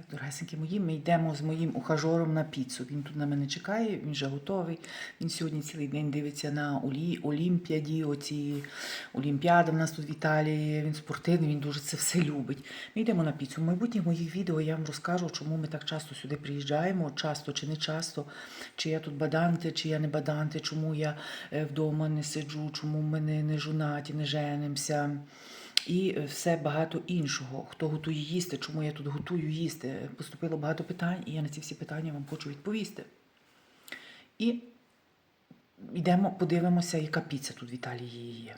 Так, дорогесенькі мої, ми йдемо з моїм ухажором на піцу. Він тут на мене чекає, він вже готовий. Він сьогодні цілий день дивиться на Олі, Олімпіаді, оці Олімпіади в нас тут в Італії. Він спортивний, він дуже це все любить. Ми йдемо на піцу. В майбутніх моїх відео я вам розкажу, чому ми так часто сюди приїжджаємо, часто чи не часто, чи я тут баданти, чи я не баданти, чому я е, вдома не сиджу, чому ми не, не жонаті, не женимося. І все багато іншого. Хто готує їсти, чому я тут готую їсти? Поступило багато питань, і я на ці всі питання вам хочу відповісти. І йдемо, подивимося, яка піца тут в Італії є.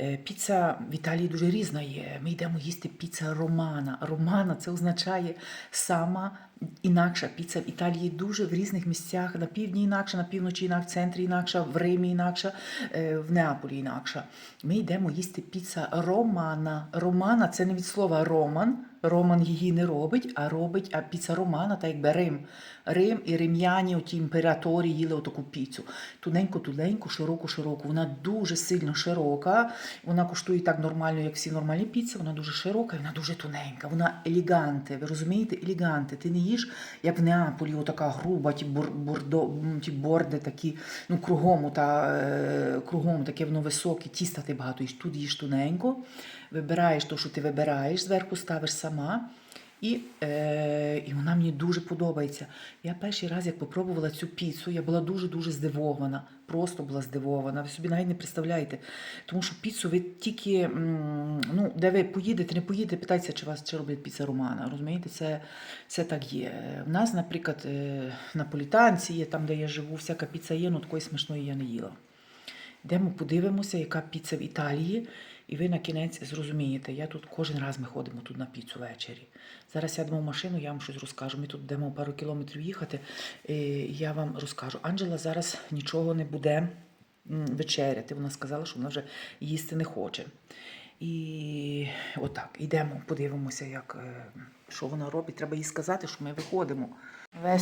Е, Піца в Італії дуже різна є. Ми йдемо їсти піца романа. Романа це означає сама інакша піца в Італії дуже в різних місцях. На півдні інакша, на півночі інакша, в центрі інакша, в Римі інакша, е, в Неаполі інакша. Ми йдемо їсти піца романа. Романа це не від слова роман. Роман її не робить, а робить а піца романа, так якби Рим. Рим і рим'яні, оті імператорі їли отаку піцу. Туненько-туненьку, широку-широку. Вона дуже сильно широка. Вона коштує так нормально, як всі нормальні піци. Вона дуже широка, і вона дуже тоненька. Вона еліганте. Ви розумієте? Еліганте. Ти не їш, як в Неаполі, отака груба, ті, бур, бурдо, ті борди такі, ну кругом, та, е, кругом таке воно високе, тіста ти багато їж. Тут їж тоненько, вибираєш те, що ти вибираєш, зверху ставиш сама. І, е, і вона мені дуже подобається. Я перший раз, як попробувала цю піцу, я була дуже-дуже здивована. Просто була здивована. Ви собі навіть не представляєте. Тому що піцу ви тільки, ну, де ви поїдете, не поїдете, питайтеся, чи вас чи роблять піца романа. Розумієте, це, це так є. У нас, наприклад, е, наполітанці є, там, де я живу, всяка піца є, ну такої смачної я не їла. Йдемо, подивимося, яка піца в Італії, і ви на кінець зрозумієте. Я тут кожен раз ми ходимо тут на піцу ввечері. Зараз сядемо в машину, я вам щось розкажу. Ми тут йдемо пару кілометрів їхати, і я вам розкажу. Анджела зараз нічого не буде вечеряти. Вона сказала, що вона вже їсти не хоче. І отак, йдемо, подивимося, як, е, що вона робить. Треба їй сказати, що ми виходимо. Vai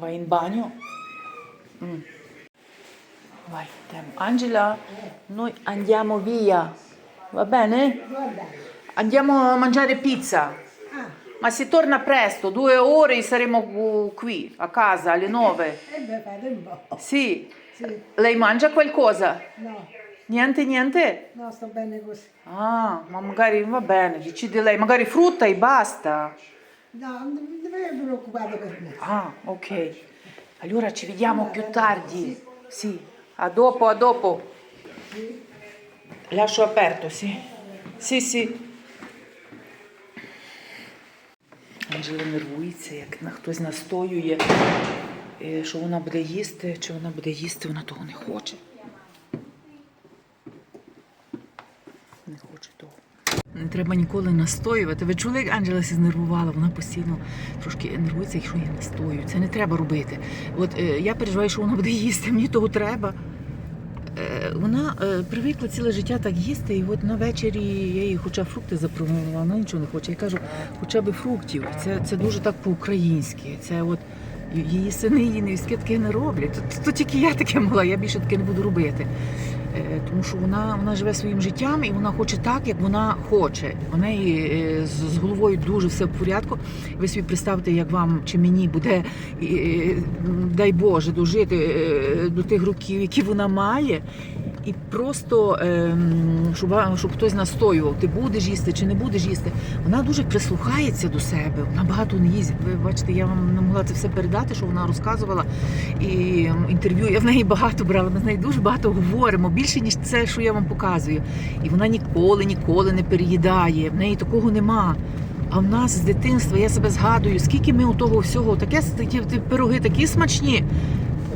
in? Mm. Vai. Angela, noi andiamo via. Va bene? Andiamo a mangiare pizza. Ma si torna presto, due ore saremo qui a casa alle nove. Sì. Lei mangia qualcosa? no, Niente, niente? no, sto bene così. Ah, ma magari va bene, decide lei, magari frutta e basta. No, non deve preoccupare per me. Ah, ok. Allora ci vediamo più tardi. Sì. A dopo. Lascio aperto, sì. Sì, sì. Анжела нервується, як на хтось настоює, е, що вона буде їсти, чи вона буде їсти, вона того не хоче. Не хоче того. Не треба ніколи настоювати. Ви чули, як Анджела знервувала? Вона постійно трошки нервується, якщо я настою. Це не треба робити. От е, я переживаю, що вона буде їсти, мені того треба. Е, вона е, привикла ціле життя так їсти, і от на вечері я їй хоча фрукти запропонувала, вона нічого не хоче. Я кажу, хоча б фруктів. Це, це дуже так по-українськи. Це от її сини, її невістки таке не роблять. То, тільки я таке могла, я більше таке не буду робити. Е, Тому що вона, вона живе своїм життям і вона хоче так, як вона хоче. У неї е, з, головою дуже все в порядку. Ви собі представте, як вам чи мені буде, е, дай Боже, дожити до тих років, які вона має. І просто ем, щоб, щоб хтось настоював, ти будеш їсти чи не будеш їсти. Вона дуже прислухається до себе, вона багато не їздить. Ви бачите, я вам не могла це все передати, що вона розказувала. І ем, інтерв'ю я в неї багато брала. Ми з нею дуже багато говоримо, більше ніж це, що я вам показую. І вона ніколи, ніколи не переїдає. В неї такого нема. А в нас з дитинства я себе згадую, скільки ми у того всього, таке пироги такі смачні.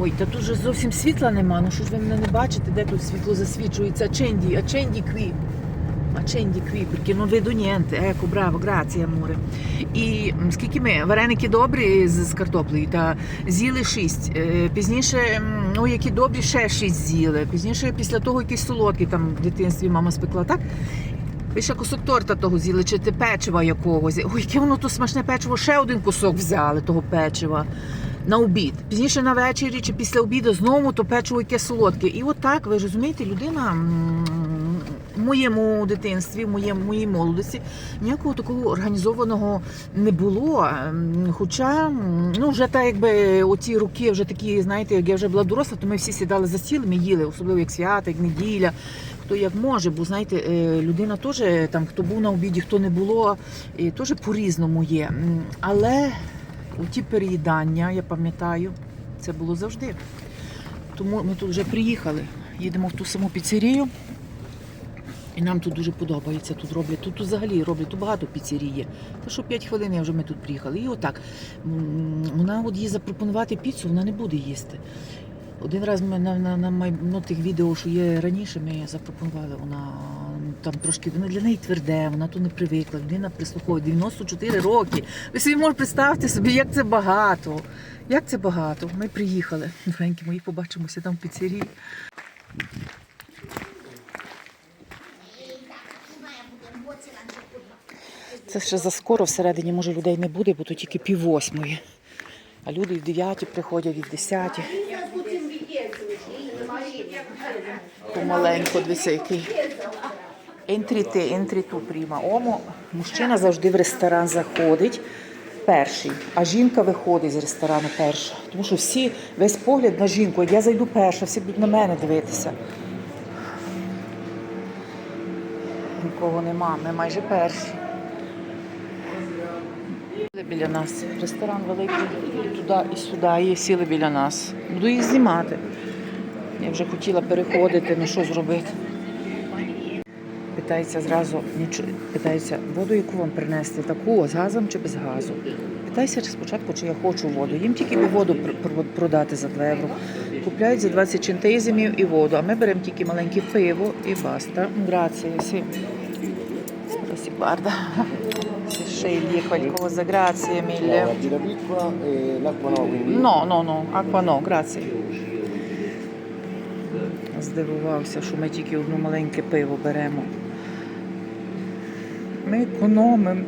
Ой, та тут же зовсім світла нема. Ну що ж ви мене не бачите, де тут світло засвічується? Accendi, accendi qui. Accendi qui, perché non vedo niente. Ecco, bravo, grazie, amore. І скільки ми вареники добрі з, з картоплею, та з'їли шість. Е, Пізніше, ну які добрі, ще шість з'їли. Пізніше, після того якісь солодкі там в дитинстві мама спекла, так? Ви ще кусок торта того з'їли, чи те печива якогось. Ой, яке воно то смачне печиво, ще один кусок взяли того печива на обід. Пізніше на вечері чи після обіду знову то печиво яке солодке. І от так, ви розумієте, людина м, моєму дитинстві, в моєму, моїй молодості ніякого такого організованого не було. Хоча, ну вже так, якби оці роки вже такі, знаєте, як я вже була доросла, то ми всі сідали за стіл, ми їли, особливо як свята, як неділя. Хто як може, бо знаєте, е, людина теж там, хто був на обіді, хто не було, теж по-різному є. Але ті переїдання, я пам'ятаю, це було завжди. Тому ми тут вже приїхали. Їдемо в ту саму піцерію. І нам тут дуже подобається. Тут роблять, тут взагалі роблять, тут багато піцерій є. Та що 5 хвилин вже ми тут приїхали. І отак. Вона от їй запропонувати піцу, вона не буде їсти. Один раз ми на, на, на май- ну, тих відео, що є раніше, ми запропонували. Вона там трошки вона для неї тверде, вона то не привикла. Людина прислуховує 94 роки. Ви собі можете представити собі, як це багато. Як це багато? Ми приїхали. Доренькі мої побачимося там в піцерії. Це ще заскоро всередині, може, людей не буде, бо то тільки пів восьмої. А люди і в дев'яті приходять, і в десяті. Помаленько, дивися, який. Ентрі ти, ентрі ту пріма. Омо, мужчина завжди в ресторан заходить перший, а жінка виходить з ресторану перша. Тому що всі, весь погляд на жінку, я зайду перша, всі будуть на мене дивитися. Нікого нема, ми майже перші. Біля нас. Ресторан великий, туди і сюди, і сіли біля нас. Буду їх знімати. Я вже хотіла переходити, ну що зробити. Питається зразу, питається, воду яку вам принести, таку з газом чи без газу. Питайся спочатку, чи я хочу воду. Їм тільки воду пр- пр- продати за 2 євро. Купляють за 20 центизмів і воду, а ми беремо тільки маленьке пиво і баста. Грація, guarda, se scegli qualcosa, grazie mille. No, no, no, acqua no, grazie. Здивувався, що ми тільки одне маленьке пиво беремо. Ми економимо.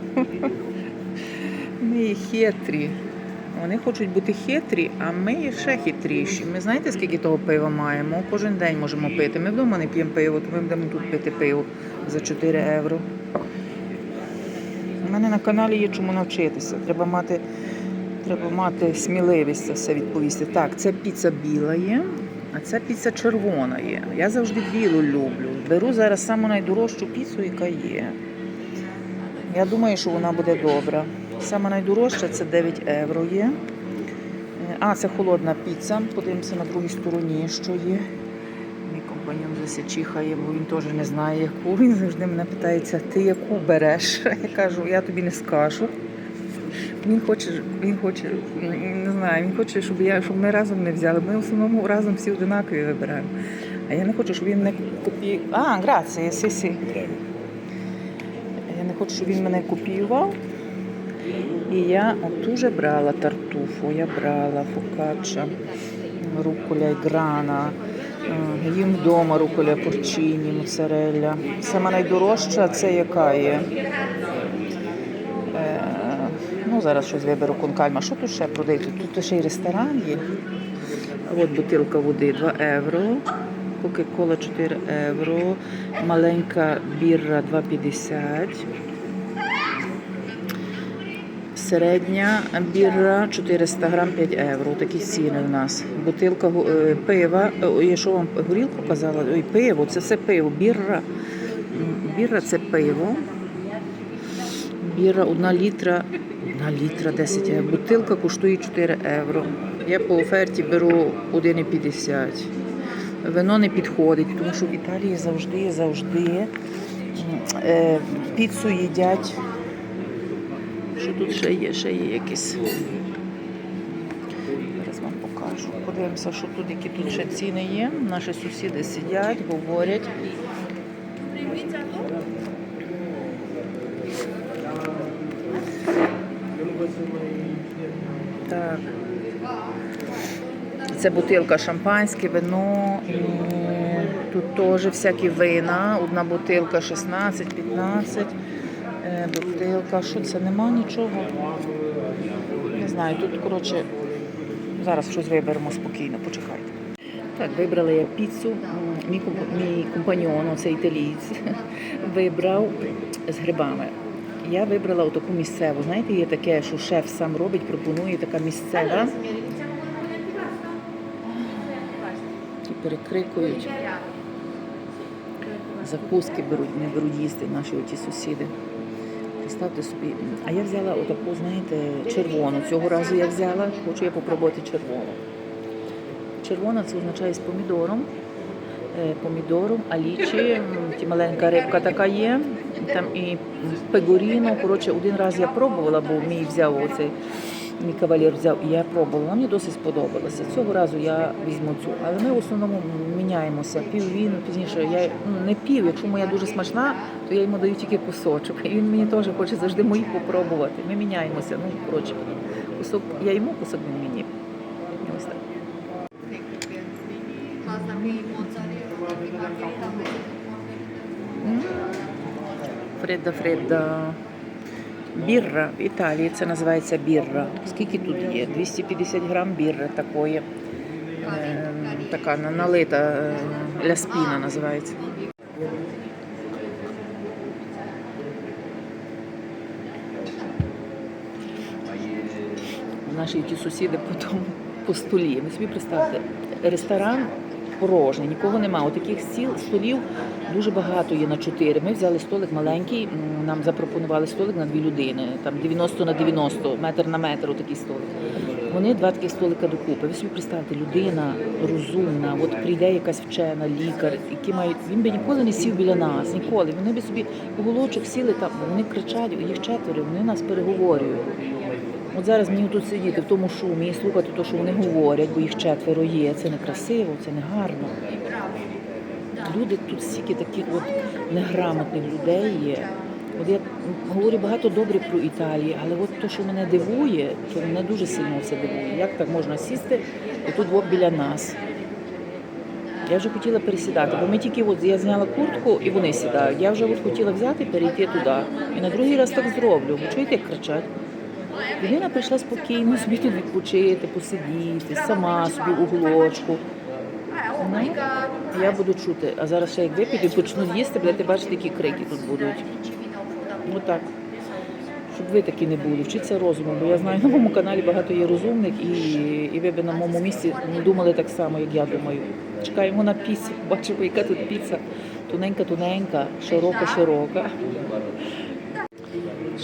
Ми хитрі. Вони хочуть бути хитрі, а ми є ще хитріші. Ми знаєте, скільки того пива маємо? Кожен день можемо пити. Ми вдома не п'ємо пиво, то ми будемо тут пити пиво за 4 євро. У мене на каналі є чому навчитися. Треба мати, треба мати сміливість це все відповісти. Так, це піца біла є, а це піца червона є. Я завжди білу люблю. Беру зараз саму найдорожчу піцу, яка є. Я думаю, що вона буде добра. Саме найдорожча це 9 євро є. Е, А, це холодна піца. Подивимося на другій стороні, що є. Мій компаньон вже чихає, бо він теж не знає, яку. Він завжди мене питається, ти яку береш? Я кажу, я тобі не скажу. Він хоче, він хоче, не знаю, він хоче, щоб я щоб ми разом не взяли. Ми в основному разом всі одинакові вибираємо. А я не хочу, щоб він мене копіював. А, грація, сі, сі. Не хочу, щоб він мене копіював. І я от уже брала тартуфу, я брала фокачча, руколя і грана, е, їм вдома руколя порчині, моцарелля. Сама найдорожча це яка є? Е, ну, зараз щось виберу конкальма. Що тут ще продають? Тут ще й ресторан є. От бутилка води 2 євро. Кока-кола 4 євро. Маленька бірра 2,50. Середня бірра 400 грам 5 євро. Такі ціни в нас. Бутилка е, пива. Е, я що вам горілку казала? Ой, пиво, це все пиво. Бірра. Бірра це пиво. Біра 1 літра, 1 літра 10 євро. Бутилка коштує 4 євро. Я по оферті беру 1,50. Вино не підходить, тому що в Італії завжди, завжди е, піцу їдять. Тут ще є? Ще є якісь. Зараз вам покажу. Подивимося, що тут, які тут ще ціни є. Наші сусіди сидять, говорять. Так. Це бутилка шампанське, вино. Тут теж всякі вина. Одна бутилка 16-15. Бутилка. Що це? Нема нічого. Не знаю, тут, коротше, зараз щось виберемо спокійно, почекайте. Так, вибрала я піцу. Мій, комп- мій компаньон, це італієць, вибрав з грибами. Я вибрала отаку місцеву. Знаєте, є таке, що шеф сам робить, пропонує така місцева. Ті перекрикують. Закуски беруть, не беруть їсти наші оті сусіди. Представте собі. А я взяла отаку, знаєте, червону. Цього разу я взяла, хочу я попробувати червону. Червона це означає з помідором. Е, Помідором, алічі, маленька рибка така є. Там і пегоріно. Коротше, один раз я пробувала, бо мій взяв оцей. Мій кавалер взяв і я пробувала. Мені досить сподобалося. Цього разу я візьму цю. Але ми в основному міняємося. Пів він, пізніше. Я ну, не пів. Якщо моя дуже смачна, то я йому даю тільки кусочок. І він мені теж хоче завжди мої попробувати. Ми міняємося. Ну, коротше, кусок я йому, кусок він мені. Ось так. Фредда Фредда. Бірра в Італії це називається бірра. Скільки тут є? 250 грам бірри такої. Е, така на- налита е, ляспіна називається. Наші ті сусіди потім по столі. Ви собі представте, ресторан порожній, нікого немає. Отаких стіл, столів дуже багато є на чотири. Ми взяли столик маленький, нам запропонували столик на дві людини, там 90 на 90, метр на метр, отакий столик. Вони два таких столика докупи. Ви собі представте, людина розумна, от прийде якась вчена, лікар, які мають. Він би ніколи не сів біля нас, ніколи. Вони би собі уголочок сіли там, вони кричать, їх четверо, вони нас переговорюють. От зараз мені тут сидіти в тому шумі і слухати те, що вони говорять, бо їх четверо є. Це не красиво, це не гарно. Люди тут стільки таких от неграмотних людей є. От я говорю багато добре про Італію, але от те, що мене дивує, то мене дуже сильно це дивує. Як так можна сісти отут от біля нас? Я вже хотіла пересідати, бо ми тільки от я зняла куртку і вони сідають. Я вже от хотіла взяти, перейти туди. І на другий раз так зроблю. Бо чуєте, як кричать? Людина прийшла спокійно собі тут відпочити, посидіти, сама собі в уголочку. Ну, я буду чути. А зараз ще як вип'ють почнуть їсти, будете бачити, які крики тут будуть. Отак. Щоб ви такі не були, вчіться розуму, бо я знаю, на моєму каналі багато є розумних, і, і ви б на моєму місці не думали так само, як я думаю. Чекаємо на піцу, бачимо, яка тут піца. Тоненька-тоненька, широка-широка.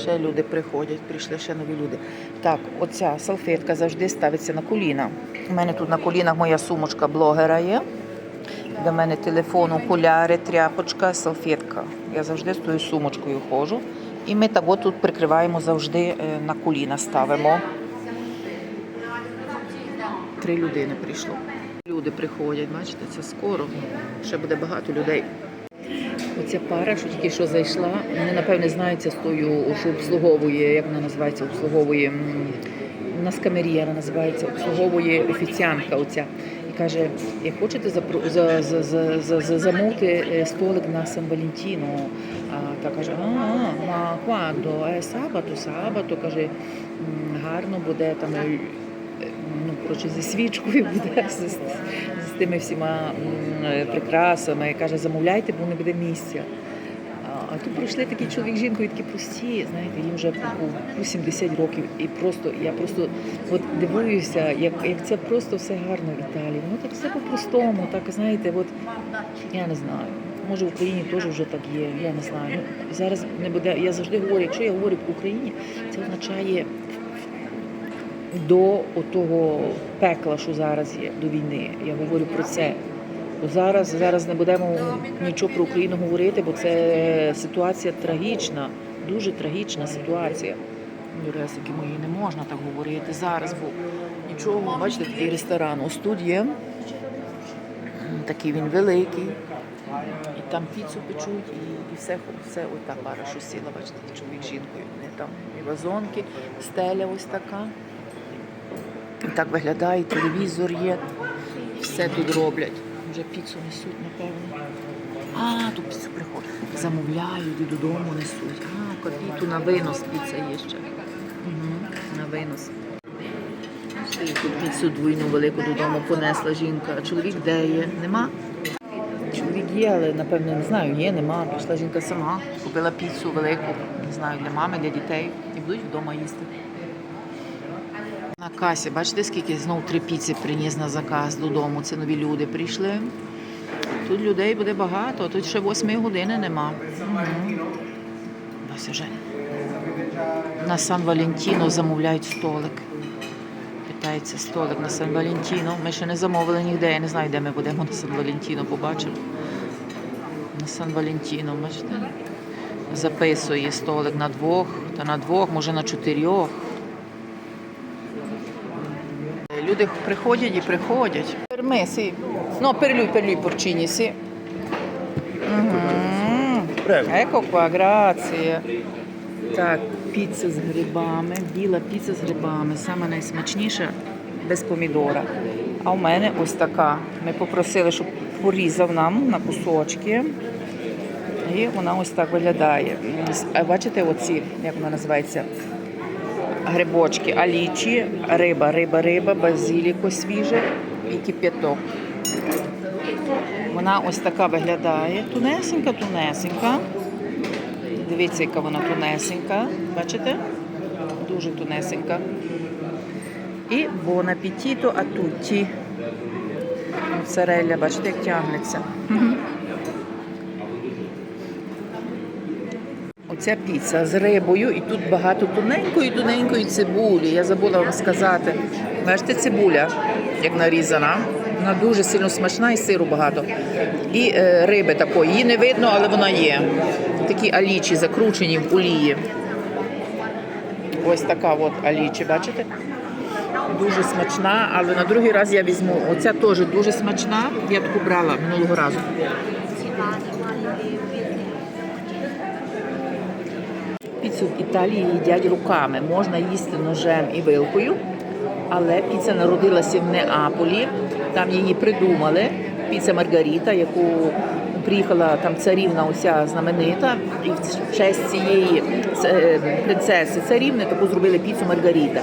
Ще люди приходять, прийшли ще нові люди. Так, оця салфетка завжди ставиться на коліна. У мене тут на колінах моя сумочка блогера є. До мене телефон, окуляри, тряпочка, салфетка. Я завжди з тою сумочкою ходжу. І ми так от тут прикриваємо завжди е, на коліна ставимо. Три людини прийшло. Люди приходять, бачите, це скоро. Ще буде багато людей. Оця пара, що тільки що зайшла, вони напевне знаються з тою, що обслуговує, як вона називається, обслуговує у нас камерієра називається, обслуговує офіціантка. Оця і каже: як хочете запро- за, за, за, за, за, замовити е, столик на Сан Валентіно. А та каже, а, ма quando? Е, сабато, сабато, каже, «М, гарно буде там. Ну, коротше, зі свічкою буде, з, з, з тими всіма е, прикрасами. Каже, замовляйте, бо не буде місця. А, тут прийшли такі чоловік з жінкою, такі прості, знаєте, їм вже по, по 70 років. І просто я просто от дивуюся, як, як це просто все гарно в Італії. Воно так все по-простому, так знаєте, от я не знаю. Може в Україні теж вже так є, я не знаю. Ну, зараз не буде. Я завжди говорю, якщо я говорю по Україні, це означає до того пекла, що зараз є, до війни. Я говорю про це. Бо зараз, зараз не будемо нічого про Україну говорити, бо це ситуація трагічна, дуже трагічна ситуація. Юресики мої, не можна так говорити зараз, бо нічого, бачите, такий ресторан. Ось тут. Такий він великий. І там піцу печуть, і, і все, все от та пара, що сіла, бачите, чоловік з жінкою. Вони там і вазонки, стеля ось така. Так виглядає, телевізор є. Все тут роблять. Вже піцу несуть, напевно. А, тут піцу приходять. Замовляють і додому несуть. А, капіту на винос піца є ще. Угу, на винос. Тут піцу двійну велику додому понесла жінка. А чоловік де є? Нема? Чоловік є, але напевно не знаю, є, нема. Пішла жінка сама, купила піцу велику, не знаю, для мами, для дітей. І будуть вдома їсти. На касі, бачите, скільки знов три піци приніс на заказ додому. Це нові люди прийшли. Тут людей буде багато, тут ще восьмої години нема. Угу. Вже. На Сан Валентіно замовляють столик. Питається столик на Сан Валентіно. Ми ще не замовили ніде. Я не знаю, де ми будемо на Сан Валентіно, побачимо. На Сан Валентіно, бачите? Записує столик на двох, та на двох, може на чотирьох. Люди приходять і приходять. Перми, сі. Ну, per lui porcini, sì. Мгм. Qua. Так, піца з грибами, біла піца з грибами, саме найсмачніша без помідора. А у мене ось така. Ми попросили, щоб порізав нам на кусочки. І вона ось так виглядає. А бачите, оці, як вона називається? Грибочки, алічі, риба, риба, риба, базіліко свіже і кип'яток. Вона ось така виглядає. Тунесенька, тунесенька. Дивіться, яка вона тунесенька. Бачите? Дуже тунесенька. І бон апетіто а тутті. Моцарелля, бачите, як тягнеться. Оця піца з рибою, і тут багато тоненької, тоненької цибулі. Я забула вам сказати. Бачите, цибуля, як нарізана. Вона дуже сильно смачна і сиру багато. І е, риби такої. Її не видно, але вона є. Такі алічі закручені в олії. Ось така от алічі, бачите? Дуже смачна, але на другий раз я візьму. Оця теж дуже смачна. Я таку брала минулого разу. Піцу в Італії їдять руками. Можна їсти ножем і вилкою, але піца народилася в Неаполі. Там її придумали. Піца Маргаріта, яку приїхала там царівна оця знаменита, і в честь цієї е, принцеси царівни таку зробили піцу Маргаріта.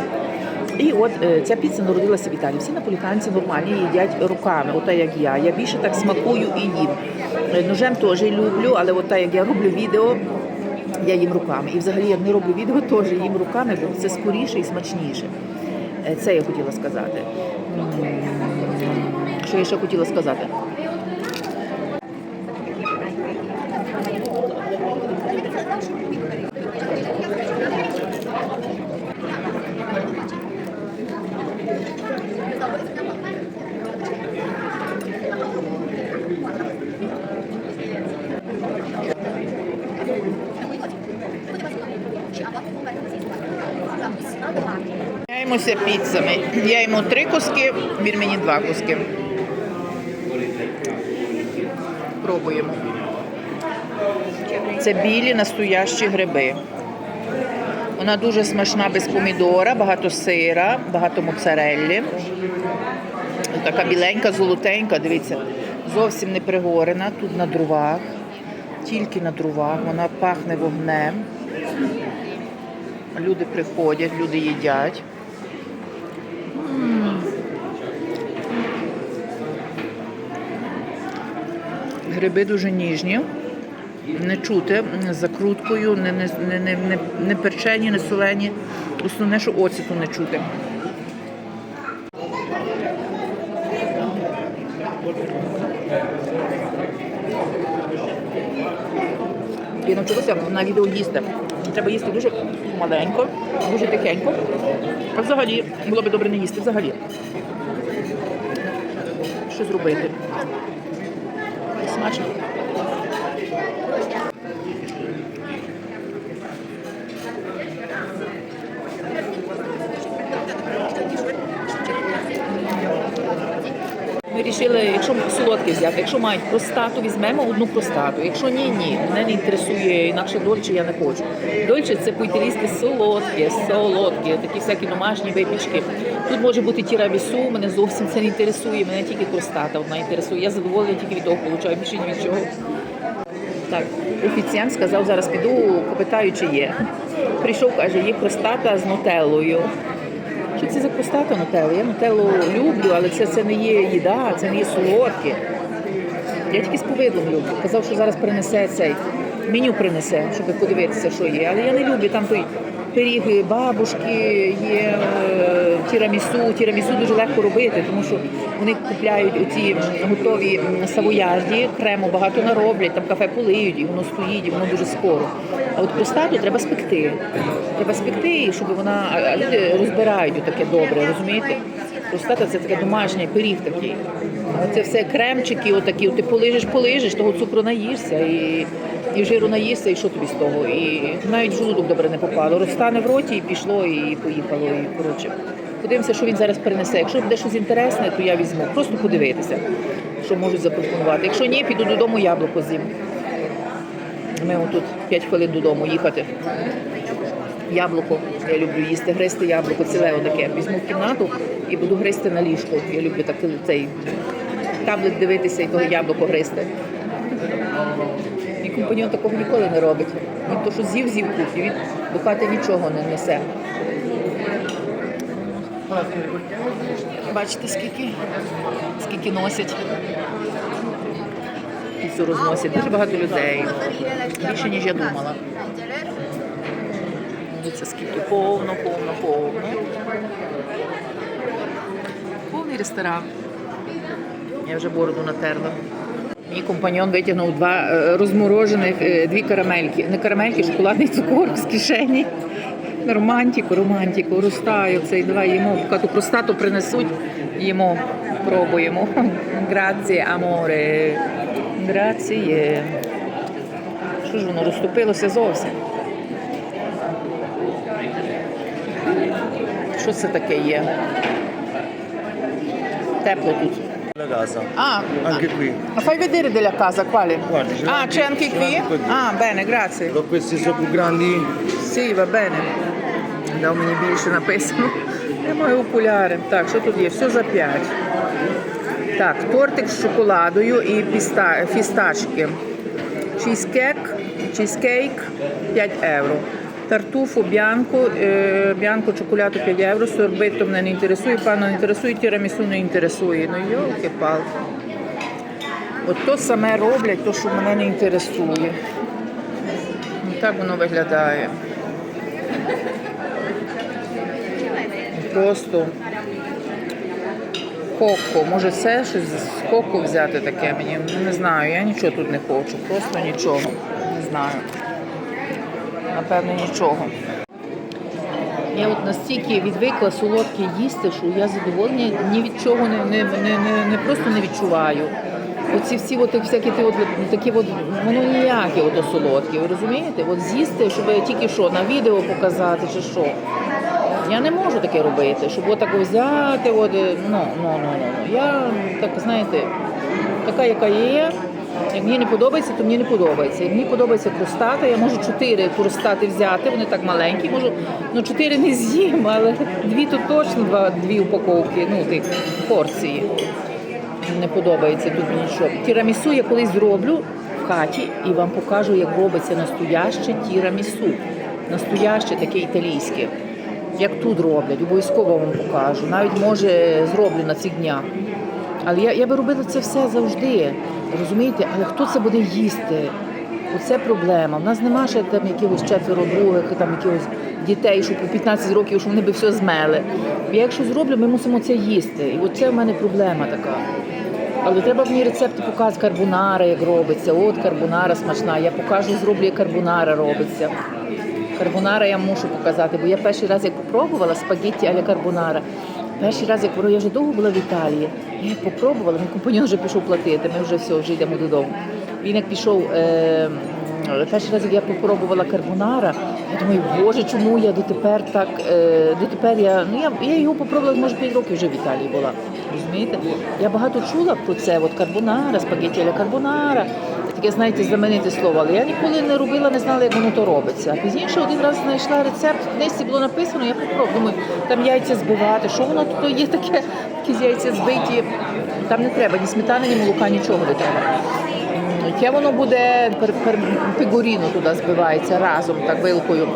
І от е, ця піца народилася в Італії. Всі наполітанці нормальні їдять руками, ота як я. Я більше так смакую і їм. Е, Ножем теж люблю, але от так як я роблю відео, я їм руками. І взагалі, як не роблю відео, теж їм руками, бо це скоріше і смачніше. Е, Це я хотіла сказати. Що я ще хотіла сказати? Міняємося піцами. Я йому три куски, він мені два куски. Пробуємо. Це білі настоящі гриби. Вона дуже смачна без помідора, багато сира, багато моцареллі. Така біленька, золотенька, дивіться, зовсім не пригорена, тут на дровах, тільки на дровах, вона пахне вогнем. Люди приходять, люди їдять. Гриби дуже ніжні, не чути м, закруткою, не, не, не, не, не, перчені, не солені. Основне, що оціту не чути. Я навчилася на відео їсти. Треба їсти дуже маленько, дуже тихенько. А взагалі було б добре не їсти взагалі. Що зробити? Смачно. Ми вирішили, якщо солодке взяти, якщо мають простату, візьмемо одну простату. Якщо ні, ні. Мене не інтересує інакше дольче, я не хочу. Дольче це по-італійськи солодке, солодке, такі всякі домашні випічки. Тут може бути тірамісу, мене зовсім це не інтересує, мене тільки простата одна інтересує. Я задоволена тільки від того, получаю більше ні від чого. Так, офіціант сказав, зараз піду, попитаю, чи є. Прийшов, каже, є простата з нутеллою. Що це за простата нутелла? Я нутеллу люблю, але це, це не є їда, це не є солодке. Я тільки з повидлом люблю. Казав, що зараз принесе цей меню принесе, щоб подивитися, що є. Але я не люблю там той пиріг бабушки, є е, тірамісу. Тірамісу дуже легко робити, тому що вони купляють оці готові м, савояжді, крему багато нароблять, там кафе полиють, і воно стоїть, і воно дуже скоро. А от простату треба спекти. Треба спекти, щоб вона. А люди розбирають таке добре, розумієте? Простата це таке домашній пиріг такий. Це все кремчики, отакі, от ти полижеш, полижеш, того цукру наїшся і, і жиру наїшся, і що тобі з того? І навіть в желудок добре не попало. Розтане в роті і пішло, і поїхало. І коротше. Подивимося, що він зараз перенесе. Якщо буде щось інтересне, то я візьму. Просто подивитися, що можуть запропонувати. Якщо ні, піду додому яблуко з'їм. Ми отут 5 хвилин додому їхати. Яблуко. Я люблю їсти, гристи яблуко, ціле отаке. Візьму в кімнату і буду гристи на ліжку. Я люблю так цей таблет дивитися і того яблуко гристи. Компаньон такого ніколи не робить. Він то, що з'їв, з'їв кухню, він до хати нічого не несе. Бачите, скільки, скільки носять. Піцу розносять. Дуже багато людей. Більше, ніж я думала. Дивіться, скільки повно, повно, повно. Повний ресторан. Я вже бороду натерла. Мій компаньон витягнув два е, розморожених е, дві карамельки. Не карамельки, шоколадний цукор з кишені. Романтику, романтику, ростаю цей давай їмо. Поки простату принесуть, їмо, пробуємо. Граціє, аморе. Граціє. Що ж воно розступилося зовсім? Що це таке є? Тепло тут. La casa. Ah, Anche qui. ma fai vedere della casa quale? Guardi, ce l'ho ah, c'è anche ce l'ho qui? anche. Ah, bene, grazie. Do questi sono più grandi? Sì, va bene. Дав мені більше написано. Я маю окуляри. Так, що тут є? Все за 5. Так, тортик з шоколадою і піста... фісташки. Чізкек, чізкейк 5 євро. Тартуфу б'янко, е, б'янко чоколяду 5 євро, сорбито мене не інтересує, пану не інтересує, тірамісу не інтересує. Ну йолки-палки. От то саме роблять, то, що мене не інтересує. Ну, Так воно виглядає. Просто коко. Може це щось з коко взяти таке мені? Ну, Не знаю, я нічого тут не хочу. Просто нічого. Не знаю. Напевно, нічого. Я от настільки відвикла солодке їсти, що я задоволення ні від чого не, не, не, не, не просто не відчуваю. Оці всі от, всякі ті от, такі от, воно ніяке ото солодке, ви розумієте? От з'їсти, щоб тільки що на відео показати чи що. Я не можу таке робити, щоб отак взяти, от, е, ну, ну, ну, ну. Я так знаєте, така, яка є. Як мені не подобається, то мені не подобається. Як мені подобається простата, я можу чотири простати взяти, вони так маленькі, можу, ну чотири не з'їм, але дві то точно, два, дві упаковки, ну тих порції. Не подобається тут нічого. Тірамісу я колись зроблю в хаті і вам покажу, як робиться настояще тірамісу. Настояще таке італійське. Як тут роблять, обов'язково вам покажу. Навіть може зроблю на цих днях. Але я, я би робила це все завжди. Розумієте? Але хто це буде їсти? Оце проблема. У нас нема ще там якихось четверо других, там якихось дітей, що по 15 років, що вони би все змели. Я якщо зроблю, ми мусимо це їсти. І оце в мене проблема така. Але треба мені рецепти показати карбонара, як робиться. От карбонара смачна. Я покажу, зроблю, як карбонара робиться. Карбонара я мушу показати, бо я перший раз як попробувала спагетті аля карбонара. Перший раз, як я вже довго була в Італії, я як попробувала, мій компаньон вже пішов платити, ми вже все, вже йдемо додому. Він як пішов, е, перший раз, як я попробувала карбонара, я думаю, боже, чому я дотепер так, е, дотепер я, ну я, я його попробувала, може 5 років вже в Італії була. Розумієте? Я багато чула про це, от карбонара, спагетті карбонара, таке, знаєте, знамените слово, але я ніколи не робила, не знала, як воно то робиться. А пізніше один раз знайшла рецепт, в книжці було написано, я попробую, думаю, там яйця збивати, що воно тут є таке, якісь яйця збиті. Там не треба ні сметани, ні молока, нічого не треба. Яке воно буде пегоріно туди збивається разом, так вилкою.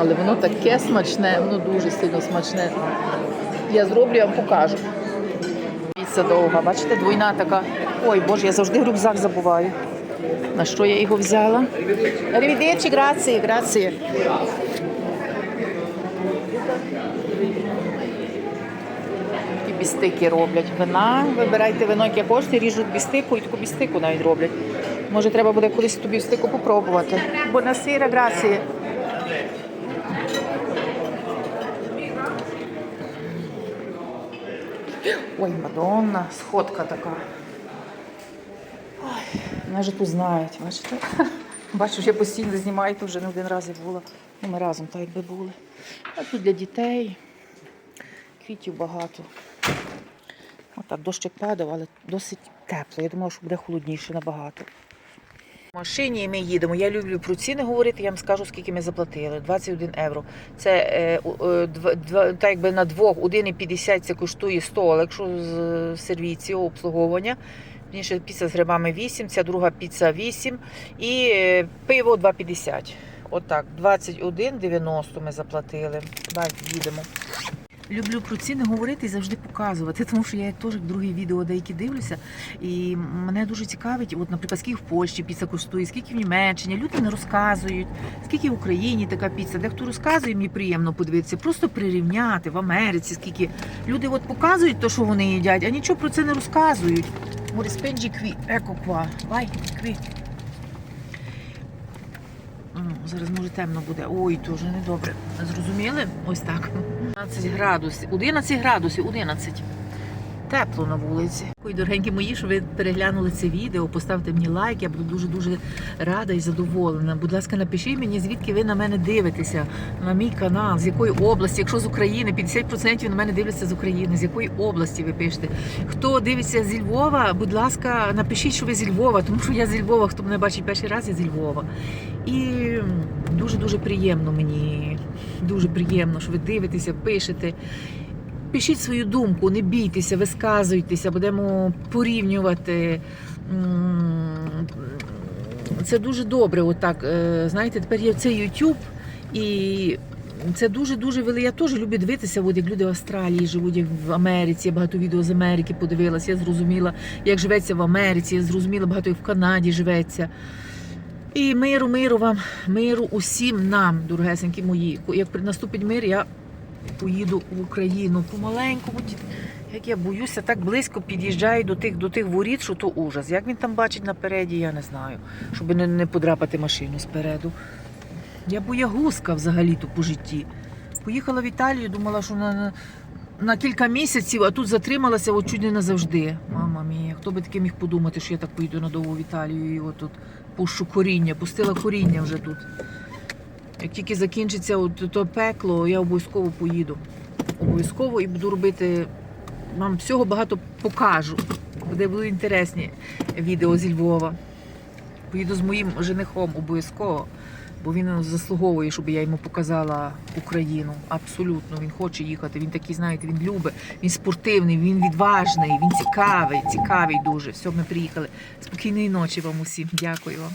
Але воно таке смачне, воно дуже сильно смачне. Я зроблю, я вам покажу. Піца довга, бачите, двойна така. Ой, боже, я завжди рюкзак забуваю. На що я його взяла? Arrivederci, grazie, grazie. Такі бістики роблять. Вина, вибирайте вино, яке хочете, ріжуть бістику і таку бістику навіть роблять. Може, треба буде колись ту бістику попробувати. Buonasera, grazie. Ой, Мадонна, сходка така. Мене тут знають, бачите? Бачу, я постійно знімаю, то вже не один раз я була. Ну, ми разом так якби були. А тут для дітей. Квітів багато. Отак, дощик падав, але досить тепло. Я думала, що буде холодніше набагато. В машині ми їдемо. Я люблю про ціни говорити, я вам скажу, скільки ми заплатили. 21 євро. Це е, е, два, так якби на двох 1,50 це коштує 100, але якщо з сервіції обслуговування. Інша піца з грибами 8, ця друга піца 8 і е, пиво 2,50. Отак, 21,90 ми заплатили. Давайте їдемо. Люблю про ціни говорити і завжди показувати, тому що я теж другі відео деякі дивлюся, і мене дуже цікавить, от, наприклад, скільки в Польщі піца коштує, скільки в Німеччині. Люди не розказують, скільки в Україні така піца. Дехто розказує, мені приємно подивитися, просто прирівняти в Америці, скільки люди от показують те, що вони їдять, а нічого про це не розказують. Ори спенджі кві, еко ква, вай, кві. Зараз може темно буде. Ой, вже недобре. Зрозуміли? Ось так. 11 градусів. 11 градусів, 11. Тепло на вулиці. Ой, дорогенькі мої, що ви переглянули це відео, поставте мені лайк, я буду дуже-дуже рада і задоволена. Будь ласка, напишіть мені, звідки ви на мене дивитеся, на мій канал, з якої області, якщо з України, 50% на мене дивляться з України, з якої області ви пишете. Хто дивиться зі Львова, будь ласка, напишіть, що ви зі Львова, тому що я зі Львова, хто мене бачить перший раз, я зі Львова. І дуже-дуже приємно мені, дуже приємно, що ви дивитеся, пишете. Пишіть свою думку, не бійтеся, висказуйтеся, будемо порівнювати. Це дуже добре. Отак, е, знаєте, тепер є цей YouTube, і це дуже-дуже велике. Я теж люблю дивитися, от як люди в Австралії живуть, як в Америці. Я багато відео з Америки подивилася. Я зрозуміла, як живеться в Америці, я зрозуміла багато як в Канаді живеться. І миру, миру вам, миру усім нам, дорогесенькі мої. Як наступить мир, я поїду в Україну помаленьку. Як я боюся, так близько під'їжджаю до тих, до тих воріт, що то ужас. Як він там бачить напереді, я не знаю, щоб не, не подрапати машину спереду. Я боягузка взагалі-то по житті. Поїхала в Італію, думала, що на, на, кілька місяців, а тут затрималася от чуть не назавжди. Мама мія, хто би таке міг подумати, що я так поїду надовго в Італію і отут пущу коріння, пустила коріння вже тут. Як тільки закінчиться от то пекло, я обов'язково поїду. Обов'язково і буду робити. Вам всього багато покажу. Буде будуть інтересні відео зі Львова. Поїду з моїм женихом обов'язково, бо він заслуговує, щоб я йому показала Україну. Абсолютно, він хоче їхати. Він такий, знаєте, він любить, він спортивний, він відважний, він цікавий, цікавий дуже. Все, ми приїхали. Спокійної ночі вам усім. Дякую вам.